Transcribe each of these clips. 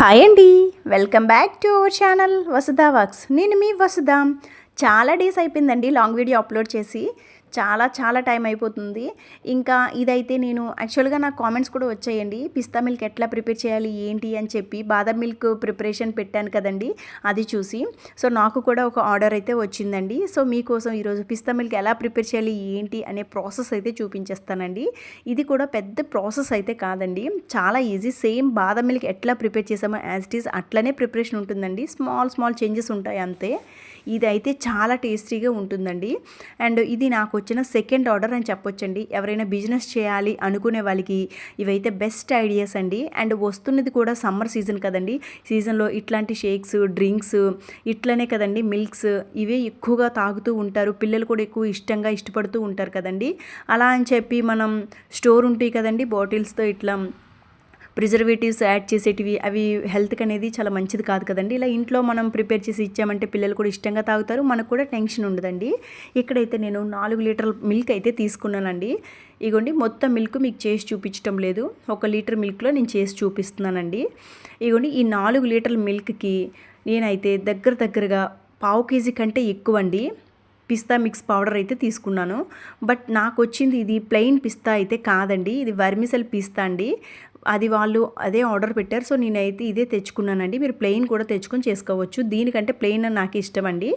Hi అండి. Welcome back to our channel Vasudha works. నేను మీ వసుధ. చాలా డేస్ అయిపోయిందండి లాంగ్ వీడియో అప్లోడ్ చేసి. చాలా చాలా టైం అయిపోతుంది. ఇంకా ఇదైతే నేను యాక్చువల్గా నాకు కామెంట్స్ కూడా వచ్చాయండి. పిస్తా మిల్క్ ఎట్లా ప్రిపేర్ చేయాలి ఏంటి అని చెప్పి బాదం మిల్క్ ప్రిపరేషన్ పెట్టాను కదండి అది చూసి. సో నాకు కూడా ఒక ఆర్డర్ అయితే వచ్చిందండి. సో మీకోసం ఈరోజు పిస్తా మిల్క్ ఎలా ప్రిపేర్ చేయాలి ఏంటి అనే ప్రాసెస్ అయితే చూపించేస్తానండి. ఇది కూడా పెద్ద ప్రాసెస్ అయితే కాదండి. చాలా ఈజీ. సేమ్ బాదం మిల్క్ ఎట్లా ప్రిపేర్ చేసామో యాజ్ ఇట్ ఈస్ అట్లనే ప్రిపరేషన్ ఉంటుందండి. స్మాల్ స్మాల్ చేంజెస్ ఉంటాయి అంతే. ఇది అయితే చాలా టేస్టీగా ఉంటుందండి. అండ్ ఇది నాకు వచ్చిన సెకండ్ ఆర్డర్ అని చెప్పొచ్చండి. ఎవరైనా బిజినెస్ చేయాలి అనుకునే వాళ్ళకి ఇవైతే బెస్ట్ ఐడియాస్ అండి. అండ్ వస్తున్నది కూడా సమ్మర్ సీజన్ కదండి. సీజన్లో ఇట్లాంటి షేక్స్ డ్రింక్స్ ఇట్లనే కదండి మిల్క్స్ ఇవే ఎక్కువగా తాగుతూ ఉంటారు. పిల్లలు కూడా ఎక్కువ ఇష్టంగా ఇష్టపడుతూ ఉంటారు కదండి. అలా అని చెప్పి మనం స్టోర్ ఉంటాయి కదండి బాటిల్స్తో ఇట్లా ప్రిజర్వేటివ్స్ యాడ్ చేసేటివి అవి హెల్త్కి అనేది చాలా మంచిది కాదు కదండి. ఇలా ఇంట్లో మనం ప్రిపేర్ చేసి ఇచ్చామంటే పిల్లలు కూడా ఇష్టంగా తాగుతారు మనకు కూడా టెన్షన్ ఉండదండి. ఇక్కడైతే నేను నాలుగు లీటర్ల మిల్క్ అయితే తీసుకున్నానండి. ఇగోండి మొత్తం మిల్క్ మీకు చేసి చూపించడం లేదు. ఒక లీటర్ మిల్క్లో నేను చేసి చూపిస్తున్నానండి. ఇగోండి ఈ నాలుగు లీటర్ల మిల్క్కి నేనైతే దగ్గర దగ్గరగా పావు కేజీ కంటే ఎక్కువ అండి పిస్తా మిక్స్ పౌడర్ అయితే తీసుకున్నాను. బట్ నాకు వచ్చింది ఇది ప్లెయిన్ పిస్తా అయితే కాదండి. ఇది వర్మిసల్ పిస్తా అండి. అది వాళ్ళు అదే ఆర్డర్ పెట్టారు. సో నేనైతే ఇదే తెచ్చుకున్నానండి. మీరు ప్లెయిన్ కూడా తెచ్చుకొని చేసుకోవచ్చు. దీనికంటే ప్లెయిన్ నాకు ఇష్టం అండి.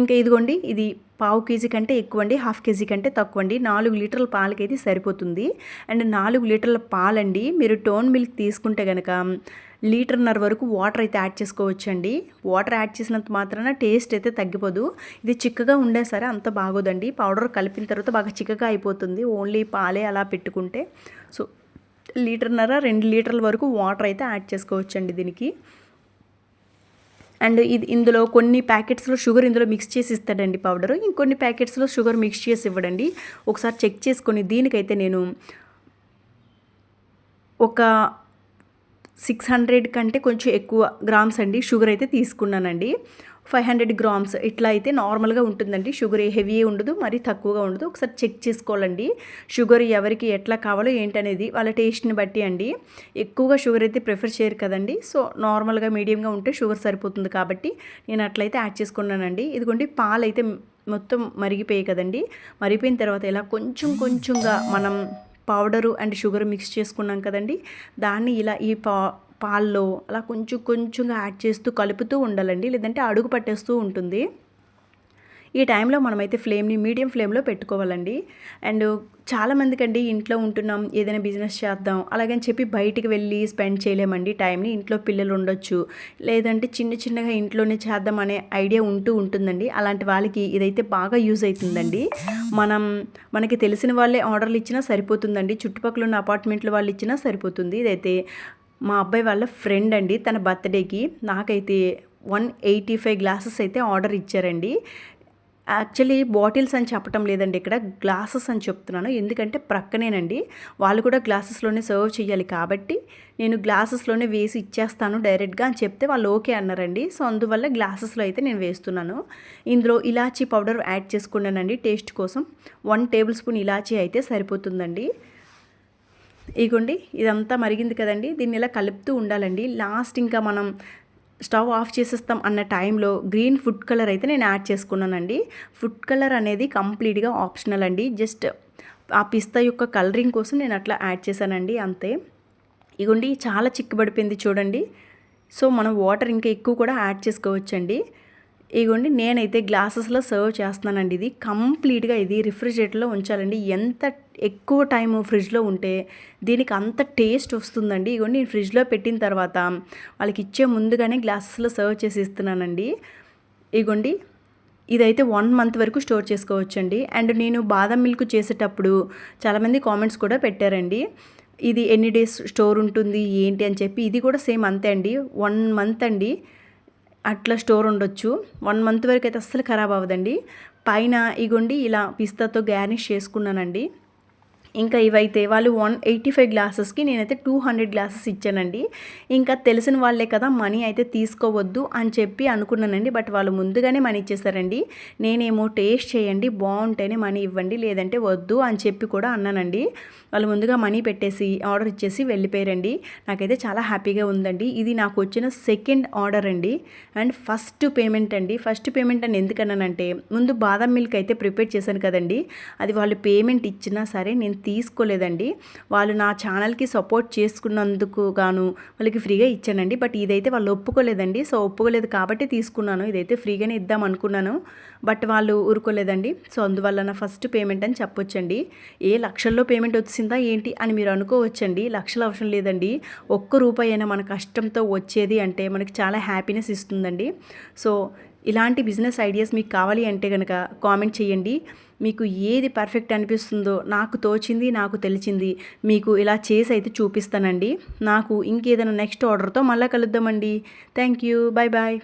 ఇంకా ఇదిగోండి ఇది పావు కేజీ కంటే ఎక్కువ అండి. హాఫ్ కేజీ కంటే తక్కువ అండి. నాలుగు లీటర్ల పాలకైతే సరిపోతుంది. అండ్ నాలుగు లీటర్ల పాలండి. మీరు టోన్ మిల్క్ తీసుకుంటే కనుక లీటర్న్నర వరకు వాటర్ అయితే యాడ్ చేసుకోవచ్చండి. వాటర్ యాడ్ చేసినంత మాత్రాన టేస్ట్ అయితే తగ్గిపోదు. ఇది చిక్కగా ఉండే సరే అంత బాగోదండి. పౌడర్ కలిపిన తర్వాత బాగా చిక్కగా అయిపోతుంది. ఓన్లీ పాలే అలా పెట్టుకుంటే. సో లీటర్న్నర రెండు లీటర్ల వరకు వాటర్ అయితే యాడ్ చేసుకోవచ్చండి దీనికి. అండ్ ఇది ఇందులో కొన్ని ప్యాకెట్స్లో షుగర్ ఇందులో మిక్స్ చేసి ఇస్తాడండి పౌడర్. ఇంకొన్ని ప్యాకెట్స్లో షుగర్ మిక్స్ చేసి ఇవ్వడండి. ఒకసారి చెక్ చేసుకొని దీనికైతే నేను ఒక సిక్స్ హండ్రెడ్ కంటే కొంచెం ఎక్కువ గ్రామ్స్ అండి. షుగర్ అయితే తీసుకున్నానండి. ఫైవ్ హండ్రెడ్ గ్రామ్స్ ఇట్లా అయితే నార్మల్గా ఉంటుందండి. షుగర్ హెవీ ఉండదు మరీ తక్కువగా ఉండదు. ఒకసారి చెక్ చేసుకోవాలండి. షుగర్ ఎవరికి ఎట్లా కావాలో ఏంటనేది వాళ్ళ టేస్ట్ని బట్టి అండి. ఎక్కువగా షుగర్ అయితే ప్రిఫర్ చేయరు కదండి. సో నార్మల్గా మీడియంగా ఉంటే షుగర్ సరిపోతుంది కాబట్టి నేను అట్లయితే యాడ్ చేసుకున్నానండి. ఇదిగోండి పాలు అయితే మొత్తం మరిగిపోయాయి కదండి. మరిగిపోయిన తర్వాత ఇలా కొంచెం కొంచెంగా మనం పౌడరు అండ్ షుగర్ మిక్స్ చేసుకున్నాం కదండి. దాన్ని ఇలా ఈ పా పాల్లో అలా కొంచెం కొంచెంగా యాడ్ చేస్తూ కలుపుతూ ఉండాలండి. లేదంటే అడుగు పట్టేస్తూ ఉంటుంది. ఈ టైంలో మనమైతే ఫ్లేమ్ని మీడియం ఫ్లేమ్లో పెట్టుకోవాలండి. అండ్ చాలామందికి అండి ఇంట్లో ఉంటున్నాం ఏదైనా బిజినెస్ చేద్దాం అలాగని చెప్పి బయటికి వెళ్ళి స్పెండ్ చేయలేమండి. టైంని ఇంట్లో పిల్లలు ఉండొచ్చు లేదంటే చిన్న చిన్నగా ఇంట్లోనే చేద్దాం అనే ఐడియా ఉంటూ ఉంటుందండి. అలాంటి వాళ్ళకి ఇదైతే బాగా యూజ్ అవుతుందండి మనం మనకి తెలిసిన వాళ్ళే ఆర్డర్లు ఇచ్చినా సరిపోతుందండి. చుట్టుపక్కల ఉన్న అపార్ట్మెంట్లు వాళ్ళు ఇచ్చినా సరిపోతుంది. ఇదైతే మా అబ్బాయి వాళ్ళ ఫ్రెండ్ అండి. తన బర్త్డేకి నాకైతే వన్ ఎయిటీ ఫైవ్ గ్లాసెస్ అయితే ఆర్డర్ ఇచ్చారండి. యాక్చువల్లీ బాటిల్స్ అని చెప్పటం లేదండి ఇక్కడ గ్లాసెస్ అని చెప్తున్నాను. ఎందుకంటే ప్రక్కనేనండి వాళ్ళు కూడా గ్లాసెస్లోనే సర్వ్ చేయాలి కాబట్టి నేను గ్లాసెస్లోనే వేసి ఇచ్చేస్తాను డైరెక్ట్గా అని చెప్తే వాళ్ళు ఓకే అన్నారండి. సో అందువల్ల గ్లాసెస్లో అయితే నేను వేస్తున్నాను. ఇందులో ఇలాచీ పౌడర్ యాడ్ చేసుకున్నానండి టేస్ట్ కోసం. వన్ టేబుల్ స్పూన్ ఇలాచీ అయితే సరిపోతుందండి. ఇగోండి ఇదంతా మరిగింది కదండి. దీన్ని ఇలా కలుపుతూ ఉండాలండి. లాస్ట్ ఇంకా మనం స్టవ్ ఆఫ్ చేసేస్తాం అన్న టైంలో గ్రీన్ ఫుడ్ కలర్ అయితే నేను యాడ్ చేసుకున్నానండి. ఫుడ్ కలర్ అనేది కంప్లీట్గా ఆప్షనల్ అండి. జస్ట్ ఆ పిస్తా యొక్క కలరింగ్ కోసం నేను అట్లా యాడ్ చేశానండి అంతే. ఇగోండి చాలా చిక్కుబడిపోయింది చూడండి. సో మనం వాటర్ ఇంకా ఎక్కువ కూడా యాడ్ చేసుకోవచ్చండి. ఇగోండి నేనైతే గ్లాసెస్లో సర్వ్ చేస్తున్నానండి. ఇది కంప్లీట్గా ఇది రిఫ్రిజిరేటర్లో ఉంచాలండి. ఎంత ఎక్కువ టైం ఫ్రిడ్జ్లో ఉంటే దీనికి అంత టేస్ట్ వస్తుందండి. ఇగోండి నేను ఫ్రిడ్జ్లో పెట్టిన తర్వాత వాళ్ళకి ఇచ్చే ముందుగానే గ్లాసెస్లో సర్వ్ చేసి ఇస్తున్నానండి. ఇగోండి ఇదైతే వన్ మంత్ వరకు స్టోర్ చేసుకోవచ్చండి. అండ్ నేను బాదం మిల్క్ చేసేటప్పుడు చాలామంది కామెంట్స్ కూడా పెట్టారండి. ఇది ఎన్ని డేస్ స్టోర్ ఉంటుంది ఏంటి అని చెప్పి ఇది కూడా సేమ్ అంతే అండి. వన్ మంత్ అండి అట్లా స్టోర్ ఉండొచ్చు. వన్ మంత్ వరకు అయితే అస్సలు ఖరాబ్ అవ్వదండి. పైన ఇగోండి ఇలా పిస్తాతో గార్నిష్ చేసుకున్నానండి. ఇంకా ఇవైతే వాళ్ళు వన్ ఎయిటీ ఫైవ్ గ్లాసెస్కి నేనైతే టూ హండ్రెడ్ గ్లాసెస్ ఇచ్చానండి. ఇంకా తెలిసిన వాళ్ళే కదా మనీ అయితే తీసుకోవద్దు అని చెప్పి అనుకున్నానండి. బట్ వాళ్ళు ముందుగానే మనీ ఇచ్చేసారండి. నేనేమో టేస్ట్ చేయండి బాగుంటేనే మనీ ఇవ్వండి లేదంటే వద్దు అని చెప్పి కూడా అన్నానండి. వాళ్ళు ముందుగా మనీ పెట్టేసి ఆర్డర్ ఇచ్చేసి వెళ్ళిపోయారండి. నాకైతే చాలా హ్యాపీగా ఉందండి. ఇది నాకు వచ్చిన సెకండ్ ఆర్డర్ అండి. అండ్ ఫస్ట్ పేమెంట్ అండి. ఫస్ట్ పేమెంట్ అని ఎందుకన్నానంటే ముందు బాదం మిల్క్ అయితే ప్రిపేర్ చేశాను కదండి. అది వాళ్ళు పేమెంట్ ఇచ్చినా సరే నేను తీసుకోలేదండి. వాళ్ళు నా ఛానల్కి సపోర్ట్ చేసుకున్నందుకు గాను వాళ్ళకి ఫ్రీగా ఇచ్చానండి. బట్ ఇదైతే వాళ్ళు ఒప్పుకోలేదండి. సో ఒప్పుకోలేదు కాబట్టి తీసుకున్నాను. ఇదైతే ఫ్రీగానే ఇద్దాం అనుకున్నాను. బట్ వాళ్ళు ఊరుకోలేదండి. సో అందువల్ల నా ఫస్ట్ పేమెంట్ అని చెప్పొచ్చండి. ఏ లక్షల్లో పేమెంట్ వచ్చిందా ఏంటి అని మీరు అనుకోవచ్చండి. లక్షలు అవసరం లేదండి. ఒక్క రూపాయి అయినా మన కష్టంతో వచ్చేది అంటే మనకి చాలా హ్యాపీనెస్ ఇస్తుందండి. సో ఇలాంటి బిజినెస్ ఐడియాస్ మీకు కావాలి అంటే కనుక కామెంట్ చేయండి. మీకు ఏది పర్ఫెక్ట్ అనిపిస్తుందో నాకు తోచింది నాకు తెలిసింది మీకు ఇలా చేసి అయితే చూపిస్తానండి. నాకు ఇంకేదైనా నెక్స్ట్ ఆర్డర్తో మళ్ళీ కలుద్దామండి. Thank you. Bye bye